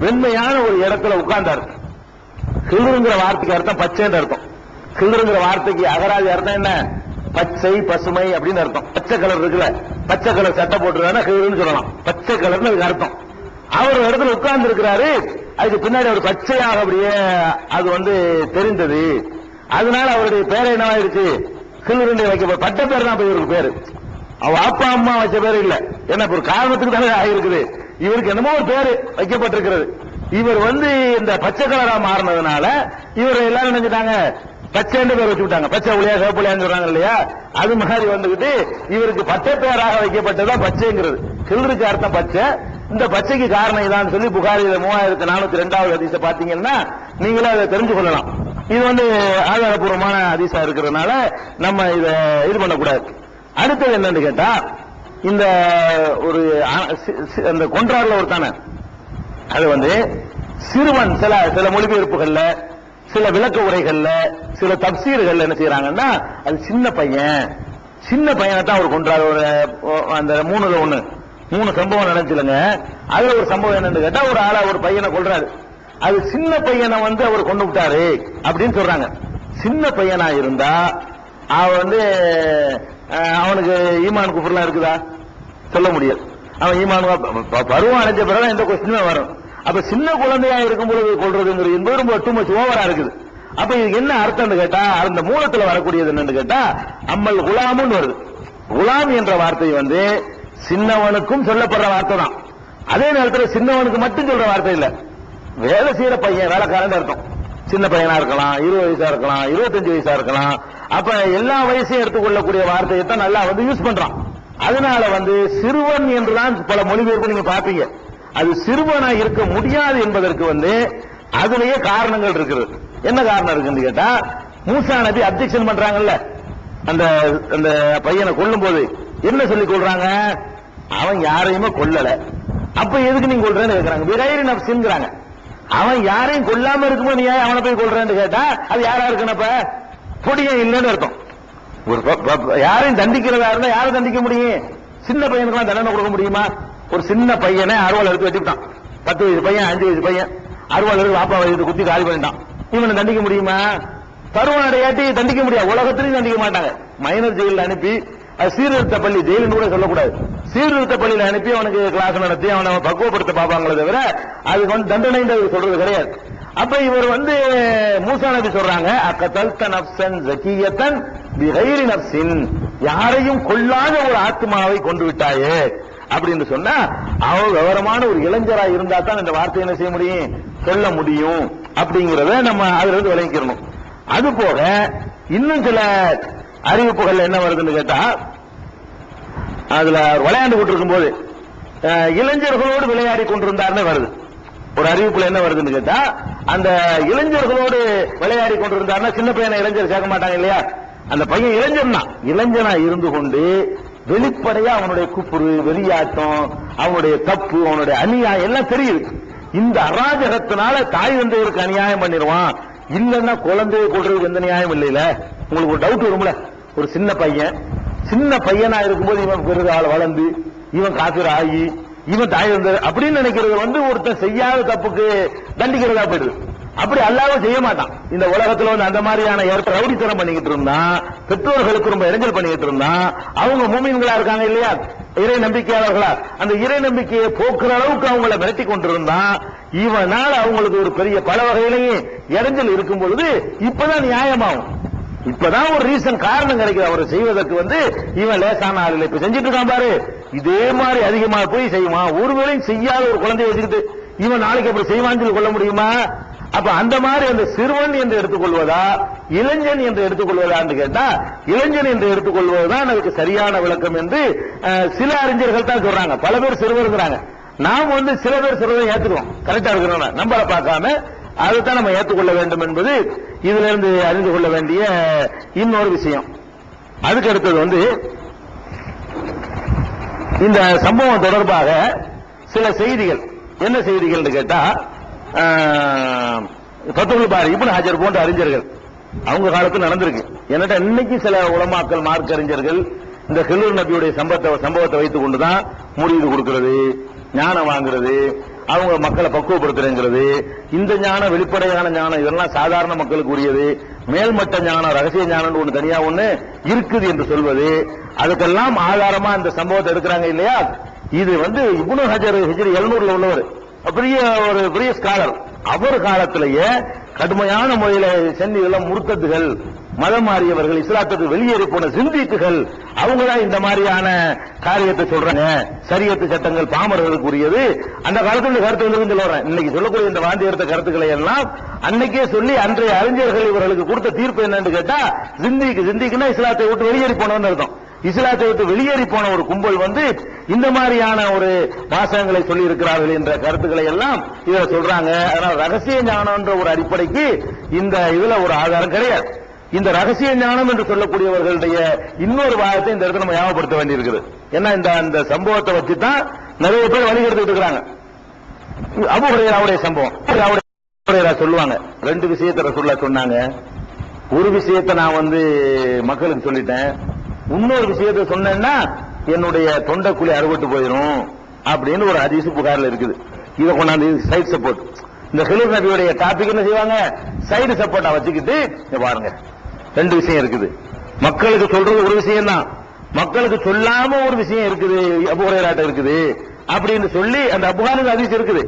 வெண்மையான ஒரு இடத்துல உட்கார்ந்தாரு கிளிருங்கிற வார்த்தைக்கு அர்த்தம் பச்சைன்னு அர்த்தம். கிளிருங்கிற வார்த்தைக்கு அகராதி அர்த்தம் என்ன? பச்சை பசுமை அப்படின்னு அர்த்தம். பச்சை கலர் இருக்குல்ல? பச்சை கலர் சட்டை போட்டுருந்தா கிளிருன்னு சொல்லலாம். பச்சை கலர்னு அதுக்கு அர்த்தம். அவர் ஒரு இடத்துல உட்கார்ந்து இருக்கிறாரு அதுக்கு பின்னாடி அவர் பச்சையாக அப்படியே அது வந்து தெரிந்தது. அதனால அவருடைய பேர் என்னவாயிருச்சு கிளிருண்டு வைக்க பட்ட பேர் தான் போய் இவருக்கு பேரு. அவ அப்பா அம்மா வச்ச பேர் இல்ல. என்ன ஒரு காரணத்துக்கு தானே ஆகிருக்குது இவருக்கு என்னமோ ஒரு பேரு வைக்கப்பட்டிருக்கிறது. இவர் வந்து இந்த பச்சை கலரா மாறினதுனால இவர் எல்லாரும் நினைச்சிட்டாங்க பச்சைன்னு பேர் வச்சு விட்டாங்க. பச்சை புளியா சிவப்புளியான்னு சொல்றாங்க இல்லையா? அது மாதிரி வந்துகிட்டு இவருக்கு பச்சை பேராக வைக்கப்பட்டதுதான் பச்சைங்கிறது. கிளருக்கு அர்த்தம் பச்சை. இந்த பச்சைக்கு காரணம் இதான் சொல்லி புகாரியில மூவாயிரத்தி நானூத்தி ரெண்டாவது அதிச பாத்தீங்கன்னா நீங்களே அதை தெரிஞ்சு கொள்ளலாம் இது வந்து ஆதாரபூர்வமான அதிசா இருக்கிறதுனால நம்ம இதை இது பண்ணக்கூடாது. அடுத்தது என்னன்னு கேட்டா இந்த ஒரு அந்த கொன்றார்ல ஒருத்தானே. அது வந்து சிறுவன் சில சில மொழிபெயர்ப்புகள்ல சில விளக்க உரைகள்ல சில தப்சீர்கள் என்ன செய்யறாங்கன்னா அது சின்ன பையன். சின்ன பையனை தான் அவர் கொன்றார். ஒரு அந்த மூணுல ஒண்ணு. மூணு சம்பவம் நடந்துச்சுலங்க. அதுல ஒரு சம்பவம் என்னன்னு கேட்டா ஒரு ஆளா ஒரு பையனை கொள்றாரு அது சின்ன பையனை வந்து அவர் கொண்டு விட்டாரு அப்படின்னு சொல்றாங்க. சின்ன பையனா இருந்தா அவ வந்து அவனுக்கு ஈமான் குஃபர்லாம் இருக்குதா? சொல்ல முடியாது. அவன் ஈமான் ப- பருவம் அடைஞ்ச பிறகு எந்த கொஸ்டினுமே வரும். அப்ப சின்ன குழந்தையா இருக்கும் பொழுது கொள்றதுங்கிறது என்பது ரொம்ப டூ மச் ஓவரா இருக்குது. அப்ப இதுக்கு என்ன அர்த்தம்னு கேட்டா அந்த மூலத்துல வரக்கூடியது என்னன்னு கேட்டா அம்மல் குலாமுன்னு வருது. குலாம் என்ற வார்த்தை வந்து சின்னவனுக்கும் சொல்லப்படுற வார்த்தை தான். அதே நேரத்தில் சின்னவனுக்கு மட்டும் சொல்ற வார்த்தை இல்ல. வேலை செய்யற பையன் வேலைக்காரன் அர்த்தம். சின்ன பையனா இருக்கலாம் இருபது வயசா இருக்கலாம் இருபத்தஞ்சு வயசா இருக்கலாம். அப்ப எல்லா வயசையும் எடுத்துக்கொள்ளக்கூடிய வார்த்தையை தான் நல்லா வந்து யூஸ் பண்றான். அதனால வந்து சிறுவன் என்றுதான் பல மொழிபெயர்ப்பு நீங்க பாப்பீங்க அது சிறுவனா இருக்க முடியாது என்பதற்கு வந்து அதுலயே காரணங்கள் இருக்குது. என்ன காரணம் இருக்குன்னு கேட்டா மூசா நபி அப்ஜெக்ஷன் பண்றாங்கல்ல. அந்த அந்த பையனை கொல்லும் போது என்ன சொல்லி கொள்றாங்க? அவன் யாரையுமே கொல்லல. அப்ப எதுக்கு நீங்க கொள்றேன்னு கேக்குறாங்க. விரைரி நப்சிங்கிறாங்க அவன் யாரையும் கொல்லாம இருக்கும்போது நீ ஏன் அவனை போய் கொள்றேன்னு கேட்டா அது யாரா இருக்கணும்ப்ப? பொடியும் இல்லைன்னு அர்த்தம். ஒரு யாரையும் தண்டிக்கிறதா இருந்தா யாரும் தண்டிக்க முடியும்? சின்ன பையனுக்கு தண்டனை கொடுக்க முடியுமா? ஒரு சின்ன பையனை அருவாள் எடுத்து வச்சுக்கிட்டான். பத்து வயசு பையன் அஞ்சு வயசு பையன். அருவாள் எடுத்து வாப்பா வயசு குத்தி காலி பண்ணிட்டான். இவனை தண்டிக்க முடியுமா? பருவனடையாட்டி தண்டிக்க முடியாது. உலகத்திலையும் தண்டிக்க மாட்டாங்க. மைனர் ஜெயிலில் அனுப்பி அது சீர்திருத்த பள்ளி ஜெயிலுன்னு கூட சொல்லக்கூடாது. சீர்திருத்த பள்ளியில அனுப்பி அவனுக்கு கிளாஸ் நடத்தி அவனை பக்குவப்படுத்த பார்ப்பாங்களே தவிர அதுக்கு வந்து தண்டனைன்றது சொல்றது கிடையாது. அப்ப இவர் வந்து மூசா நபி சொல்றாங்க அக்கத்தல்த நப்சன் ஜக்கியத்தன் பிகைரி நப்சின். யாரையும் கொல்லாத ஒரு ஆத்மாவை கொண்டு விட்டாயே அப்படின்னு சொன்னா அவ விவரமான ஒரு இளைஞரா இருந்தா தான் இந்த வார்த்தையை என்ன செய்ய முடியும்? சொல்ல முடியும். அப்படிங்கறத நம்ம அதுல இருந்து விளங்கிக்கிறணும். அது போக இன்னும் சில அறிவிப்புகள் என்ன வருதுன்னு கேட்டா அதுல விளையாண்டு கொண்டிருக்கும் போது இளைஞர்களோடு விளையாடி கொண்டிருந்தார்னு வருது. ஒரு அறிவிப்புல என்ன வருதுன்னு கேட்டா அந்த இளைஞர்களோடு விளையாடி கொண்டிருந்தார்னா சின்ன பையனை இளைஞர் சேர்க்க மாட்டாங்க இல்லையா? அந்த பையன் இளைஞன் தான். இளைஞனா இருந்து கொண்டு வெளிப்படையா அவனுடைய குப்புறு வெளியாட்டம் அவனுடைய தப்பு அவனுடைய அநியாயம் எல்லாம் தெரியுது. இந்த அராஜகத்தினால தாய் தந்தையருக்கு அநியாயம் பண்ணிடுவான் இல்லைன்னா குழந்தையை கொள்றதுக்கு எந்த நியாயம் இல்லையில. உங்களுக்கு ஒரு டவுட் வரும்ல? ஒரு சின்ன பையன். சின்ன பையனா இருக்கும்போது இவன் பெருகால வளர்ந்து இவன் காப்பீர் ஆகி இவன் தாய் இருந்தது அப்படின்னு நினைக்கிறது வந்து ஒருத்தன் செய்யாத தப்புக்கு தண்டிக்கிறதா போயிடுது. அப்படி அல்லாவும் செய்ய மாட்டான். இந்த உலகத்துல வந்து அந்த மாதிரியான ஏற்ப ரவுடித்தனம் பண்ணிக்கிட்டு இருந்தான் பெற்றோர்களுக்கு ரொம்ப இடைஞ்சல் பண்ணிக்கிட்டு இருந்தான் அவங்க மூமின்களா இருக்காங்க இல்லையா? இறை நம்பிக்கையாளர்களா? அந்த இறை நம்பிக்கையை போக்குற அளவுக்கு அவங்கள மிரட்டி கொண்டிருந்தான் இவனால அவங்களுக்கு ஒரு பெரிய பல வகையிலையும் இடைஞ்சல் இருக்கும் பொழுது இப்பதான் நியாயமாகும். இப்பதான் ஒரு ரீசன் காரணம் கிடைக்குது. அவர் செய்வதற்கு வந்து இவன் லேசான ஆள் இப்ப செஞ்சுட்டு இருக்கான் பாரு. இதே மாதிரி அதிகமா போய் செய்வான். ஒருவேளையும் செய்யாத ஒரு குழந்தைய வச்சுக்கிட்டு இவன் நாளைக்கு அப்படி செய்வான்னு சொல்லி கொள்ள முடியுமா? அப்ப அந்த மாதிரி அந்த சிறுவன் என்று எடுத்துக்கொள்வதா இளைஞன் என்று எடுத்துக்கொள்வதான்னு கேட்டா இளைஞன் என்று எடுத்துக்கொள்வதுதான் அதுக்கு சரியான விளக்கம் என்று சில அறிஞர்கள் தான் சொல்றாங்க. பல பேர் சிறுவருங்கிறாங்க நாம் வந்து சில பேர் சிறுவரை ஏத்துக்கிறோம். கரெக்டா இருக்கிறோம் நம்மளை பார்க்காம அதைத்தான் நம்ம ஏற்றுக்கொள்ள வேண்டும் என்பது இதுல இருந்து அறிந்து கொள்ள வேண்டிய இன்னொரு விஷயம். அதுக்கு அடுத்தது வந்து இந்த சம்பவம் தொடர்பாக சில செய்திகள். என்ன செய்திகள்னு கேட்டா பத்துல் பாரு இப்னு ஹஜர் போன்ற அறிஞர்கள். அவங்க காலத்தில் நடந்திருக்கு. என்னட்ட இன்னைக்கு சில உலமாக்கல் மார்க் அறிஞர்கள் இந்த ஹிலூர் நபியுடைய சம்பவத்தை சம்பவத்தை வைத்துக் கொண்டுதான் முடிவு கொடுக்கிறது ஞானம் வாங்குறது அவங்க மக்களை பக்குவப்படுத்துறேங்கிறது இந்த ஞானம் வெளிப்படையான ஞானம் இதெல்லாம் சாதாரண மக்களுக்கு உரியது மேல்மட்ட ஞானம் ரகசிய ஞானம் ஒண்ணு தனியா ஒண்ணு இருக்குது என்று சொல்வது. அதுக்கெல்லாம் ஆதாரமா இந்த சம்பவத்தை எடுக்கிறாங்க இல்லையா? இது வந்து இப்னு ஹஜர் ஹிஜர் எழுநூறுல உள்ளவர். பெரிய ஒரு பெரிய ஸ்காலர் அவர் காலத்திலேயே கடுமையான முறையில சென்று முறுக்கத்துகள் மதம் மாறியவர்கள் இஸ்லாத்துக்கு வெளியேறி போன சிந்திக்குகள் அவங்க தான் இந்த மாதிரியான காரியத்தை சொல்றாங்க. சரியத்து சட்டங்கள் பாமரர்களுக்கு உரியது அந்த காலத்துல இந்த கருத்து வந்து சொல்றேன் இன்னைக்கு சொல்லக்கூடிய இந்த வாந்தியர்த்த கருத்துக்களை எல்லாம் அன்னைக்கே சொல்லி அன்றைய அறிஞர்கள் இவர்களுக்கு கொடுத்த தீர்ப்பு என்னன்னு கேட்டா சிந்திக்கு சிந்திக்குன்னா இஸ்லாத்தை விட்டு வெளியேறி போனவன்னு அர்த்தம். இஸ்லாத்தை விட்டு வெளியேறி போன ஒரு கும்பல் வந்து இந்த மாதிரியான ஒரு வாசகங்களை சொல்லி இருக்கிறார்கள் என்ற கருத்துக்களை எல்லாம் இத சொல்றாங்க. அதனால ரகசிய ஞானம்ன்ற ஒரு அடிப்படைக்கு இந்த இதுல ஒரு ஆதாரம் கிடையாது. இந்த ரகசிய ஞானம் என்று சொல்லக்கூடியவர்களுடைய இன்னொரு வாதத்தை இந்த இடத்துல நம்ம ஞாபகப்படுத்த வேண்டியிருக்குது. ஏன்னா இந்த அந்த சம்பவத்தை வச்சு தான் நிறைய பேர் வழிகெடுத்துட்டு இருக்கிறாங்க. அபு சம்பவம். அபு சொல்லுவாங்க. ரெண்டு விஷயத்தை சொல்ல சொன்னாங்க. ஒரு விஷயத்தை நான் வந்து மக்களுக்கு சொல்லிட்டேன். இன்னொரு விஷயத்தை சொன்னேன்னா என்னுடைய தொண்டைக்குழி அறுபட்டு போயிடும் அப்படின்னு ஒரு அதிசு புகார்ல இருக்குது. இதை கொண்டாந்து சைட் சப்போர்ட் இந்த ஹிலர் நபியுடைய டாபிக் என்ன செய்வாங்க? சைடு சப்போர்ட்டா வச்சுக்கிட்டு இங்க பாருங்க. ரெண்டு விஷயம் இருக்குது. மக்களுக்கு சொல்றது ஒரு விஷயம் தான் மக்களுக்கு சொல்லாம ஒரு விஷயம் இருக்குது. அபுஹரேராட்ட இருக்குது. அப்படின்னு சொல்லி அந்த அபுகானுக்கு அதிசு இருக்குது.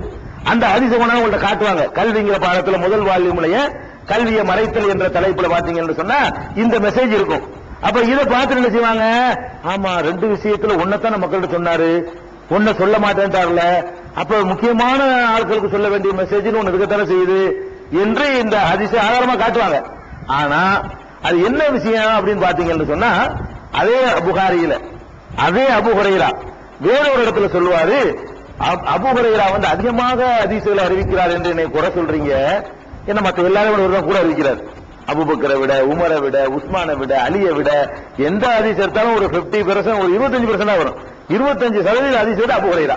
அந்த அதிசு கொண்டாந்து உங்கள்ட்ட காட்டுவாங்க. கல்விங்கிற பாடத்துல முதல் வால்யூம்லயே கல்வியை மறைத்தல் என்ற தலைப்புல பாத்தீங்கன்னு சொன்னா இந்த மெசேஜ் இருக்கும். அப்ப இதை பார்த்துட்டு என்ன செய்வாங்க? ஆமா ரெண்டு விஷயத்துல ஒன்னத்தான மக்கள்கிட்ட சொன்னாரு. ஒன்ன சொல்ல மாட்டேன்ட்டார்ல. அப்ப முக்கியமான ஆட்களுக்கு சொல்ல வேண்டிய மெசேஜ் ஒன்னு இருக்கத்தானே செய்யுது? என்று இந்த அதிசய ஆதாரமா காட்டுவாங்க. ஆனா அது என்ன விஷயம் அப்படின்னு பாத்தீங்கன்னு சொன்னா அதே அபுகாரியில அதே அபு ஹுரைரா வேற ஒரு இடத்துல சொல்லுவாரு அப்- வந்து அதிகமாக அதிசயங்களை அறிவிக்கிறார் என்று என்னை குறை சொல்றீங்க. என்ன மற்ற எல்லாரும் ஒரு தான் கூட அறிவிக்கிறார். அபுபக்கரை விட உமரை விட உஸ்மானை விட அலியை விட எந்த அதிசயம் எடுத்தாலும் ஒரு 50% பெர்சன்ட் ஒரு இருபத்தஞ்சு பெர்சன்ட் வரும். இருபத்தஞ்சு சதவீத அதிசயம் விட அபு ஹுரைரா.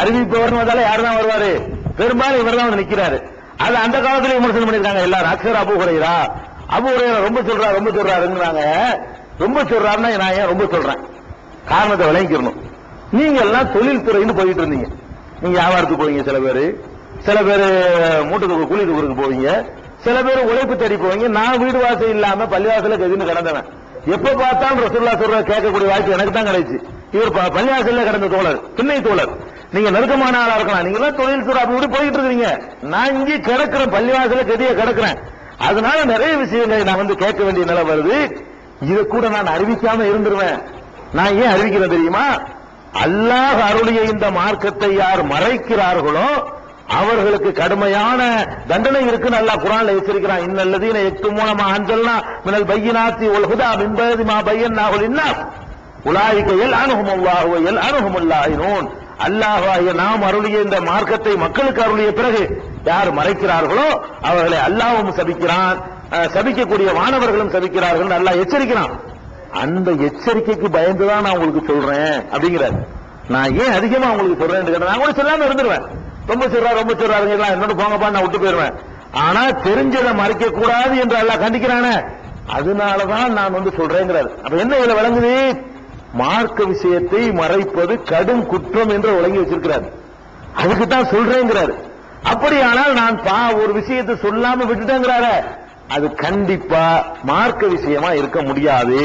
அறிவிப்பவர்னு வந்தாலும் யார் தான் வருவாரு? பெரும்பாலும் இவர் தான் வந்து நிக்கிறாரு. அது அந்த காலத்துல விமர்சனம் பண்ணிருக்காங்க எல்லாரும். அக்ஷர் அபு ஹுரைரா. அபு ஹுரைரா ரொம்ப சொல்றா ரொம்ப சொல்றாருங்கிறாங்க. ரொம்ப சொல்றாருன்னா நான் ஏன் ரொம்ப சொல்றேன்? காரணத்தை விளங்கிக்கணும். நீங்க எல்லாம் தொழில் துறைன்னு போயிட்டு இருந்தீங்க. நீங்க வியாபாரத்துக்கு போவீங்க சில பேர். சில பேர் மூட்டை கூலி தூக்குறதுக்கு போவீங்க. சில பேர் உழைப்பு தேடி போவீங்க நான் வீடு வாசல் இல்லாம பள்ளிவாசல கதின்னு கிடந்தவன். எப்ப பார்த்தாலும் ரசூல்லா சொல்ற கேட்கக்கூடிய வாய்ப்பு எனக்கு தான் கிடைச்சு. இவர் ப- பள்ளிவாசல்ல கிடந்த தோழர் திண்ணை தோழர். நீங்க நெருக்கமான ஆளா இருக்கலாம். நீங்க எல்லாம் தொழில் துறை அப்படி போயிட்டு இருக்கீங்க நான் இங்கே கிடக்கிறேன் பள்ளிவாசல கதிய கிடக்கிறேன். அதனால நிறைய விஷயங்களை நான் வந்து கேட்க வேண்டிய நிலை வருது. இதை கூட நான் அறிவிக்காம இருந்துருவேன். நான் ஏன் அறிவிக்கிறேன் தெரியுமா? அல்லாஹ் அருளிய இந்த மார்க்கத்தை யார் மறைக்கிறார்களோ அவர்களுக்கு கடுமையான தண்டனை இருக்குன்னு நல்லா குரான்ல எச்சரிக்கிறான். இன்னல்லதீன எட்டு மூலமா அஞ்சல்னா மினல் பையினாத்தி வல் ஹுதா மின் பஅதி மா பையன்னாஹு லின்னாஸ். உலாயிக யல்அனுஹும் அல்லாஹு எல் யல்அனுஹும் அல்லாஹினூன் அல்லாஹ்வாகிய நாம் அருளிய இந்த மார்க்கத்தை மக்களுக்கு அருளிய பிறகு யார் மறைக்கிறார்களோ அவர்களை அல்லாவும் சபிக்கிறான். அஹ், சபிக்கக்கூடிய மாணவர்களும் சபிக்கிறார்கள் நல்லா எச்சரிக்கிறான். அந்த எச்சரிக்கைக்கு பயந்துதான் நான் உங்களுக்கு சொல்றேன். அப்படிங்கிறார். நான் ஏன் அதிகமா உங்களுக்கு சொல்றேன் நான் கூட சொல்லாம இருந்துருவேன். ரொம்ப சொல்றா ரொம்ப சொல்றாருங்க எல்லாம் என்னோட போங்கப்பா நான் விட்டு போயிருவேன் ஆனா தெரிஞ்சதை மறைக்க கூடாது என்று அல்லாஹ் கண்டிக்கிறானே. அதனாலதான் நான் வந்து சொல்றேங்கிறார். அப்ப என்ன இதுல விளங்குது? மார்க்க விஷயத்தை மறைப்பது கடும் குற்றம் என்று விளங்கி வச்சிருக்கிறார். அதுக்கு தான் சொல்றேங்கிறாரு. அப்படியானால் நான் பா ஒரு விஷயத்தை சொல்லாம விட்டுட்டேங்கிறார. அது கண்டிப்பா மார்க்க விஷயமா இருக்க முடியாது.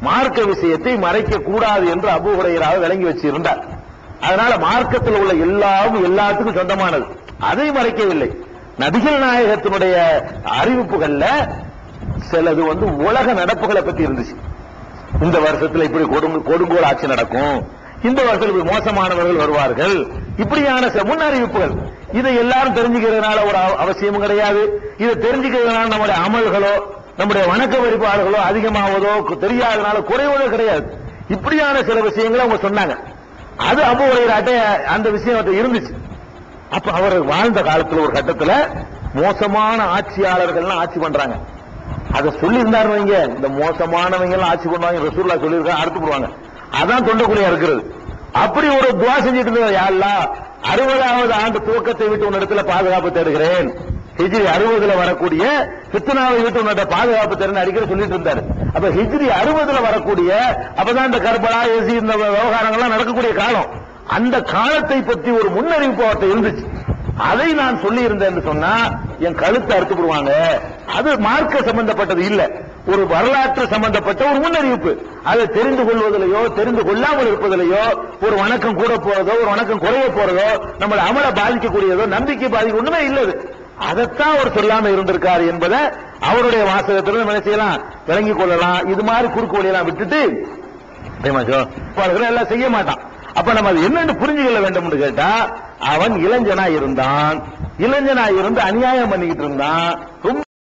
மார்க்க விஷயத்தை மறைக்க கூடாது என்று அபுஹுரையராக விளங்கி வச்சிருந்தார். அதனால மார்க்கத்தில் உள்ள எல்லாம் எல்லாத்துக்கும் சொந்தமானது. அதை மறைக்கவில்லை. நபிகள் நாயகத்தினுடைய அறிவிப்புகள்ல சிலது வந்து உலக நடப்புகளை பத்தி இருந்துச்சு. இந்த வருஷத்துல இப்படி கொடுங்கோல் ஆட்சி நடக்கும். இந்த வருஷத்தில் இப்படி மோசமானவர்கள் வருவார்கள். இப்படியான சில முன்னறிவிப்புகள். இதை எல்லாரும் தெரிஞ்சுக்கிறதுனால ஒரு அவ- அவசியமும் கிடையாது. இதை தெரிஞ்சுக்கிறதுனால நம்முடைய அமல்களோ நம்முடைய வணக்க வழிபாடுகளோ அதிகமாவதோ கு- தெரியாதனால குறைவதோ கிடையாது. இப்படியான சில விஷயங்களை அவங்க சொன்னாங்க. அது அபு உரையராட்ட அந்த விஷயம் இருந்துச்சு. அப்ப அவர் வாழ்ந்த காலத்தில் ஒரு கட்டத்தில் மோசமான ஆட்சியாளர்கள்லாம் ஆட்சி பண்றாங்க. அதை சொல்லி இருந்தாரு வைங்க. இந்த மோசமானவங்க எல்லாம் ஆட்சி பண்ணுவாங்க ரசூல்லா சொல்லியிருக்காங்க அடுத்து போடுவாங்க. அதான் தொண்டக்குழியா இருக்கிறது. அப்படி ஒரு துவா செஞ்சுட்டு இருந்தது யாருலா அறுபதாவது ஆண்டு துவக்கத்தை விட்டு உன்னிடத்துல பாதுகாப்பு தேடுகிறேன். ஹிஜ்ரி அறுபதுல வரக்கூடிய பித்தனாவை விட்டு உன்னோட பாதுகாப்பு தேடுன்னு அடிக்கடி சொல்லிட்டு இருந்தாரு. அப்ப ஹிஜ்ரி அறுபதுல வரக்கூடிய அப்பதான் இந்த கர்பலா ஏசி இந்த விவகாரங்கள்லாம் நடக்கக்கூடிய காலம். அந்த காலத்தை பற்றி ஒரு முன்னறிவிப்பு அவர்கிட்ட இருந்துச்சு. அதை நான் சொல்லி இருந்தேன் சொன்னா என் கழுத்தை அறுத்துப்படுவாங்க அது மார்க்க சம்பந்தப்பட்டது இல்ல. ஒரு வரலாற்று சம்பந்தப்பட்ட ஒரு முன்னறிவிப்பு. அதை தெரிந்து கொள்வதிலேயோ தெரிந்து கொள்ளாமல் இருப்பதிலேயோ ஒரு வணக்கம் கூட போறதோ ஒரு வணக்கம் குறைய போறதோ நம்மளை அமல பாதிக்கக்கூடியதோ நம்பிக்கை பாதிக்க ஒண்ணுமே இல்லது. அதைத்தான் அவர் சொல்லாம இருந்திருக்காரு என்பதை அவருடைய வாசகத்திலிருந்து நம்ம செய்யலாம்? விளங்கிக் கொள்ளலாம். இது மாதிரி குறுக்கு வழியெல்லாம் விட்டுட்டு எல்லாம் செய்ய மாட்டான். அப்ப நம்ம அது என்னன்னு புரிஞ்சுக்கொள்ள வேண்டும் என்று கேட்டா அவன் இளைஞனா இருந்தான். இளைஞனா இருந்து அநியாயம் பண்ணிக்கிட்டு இருந்தான். ரொம்ப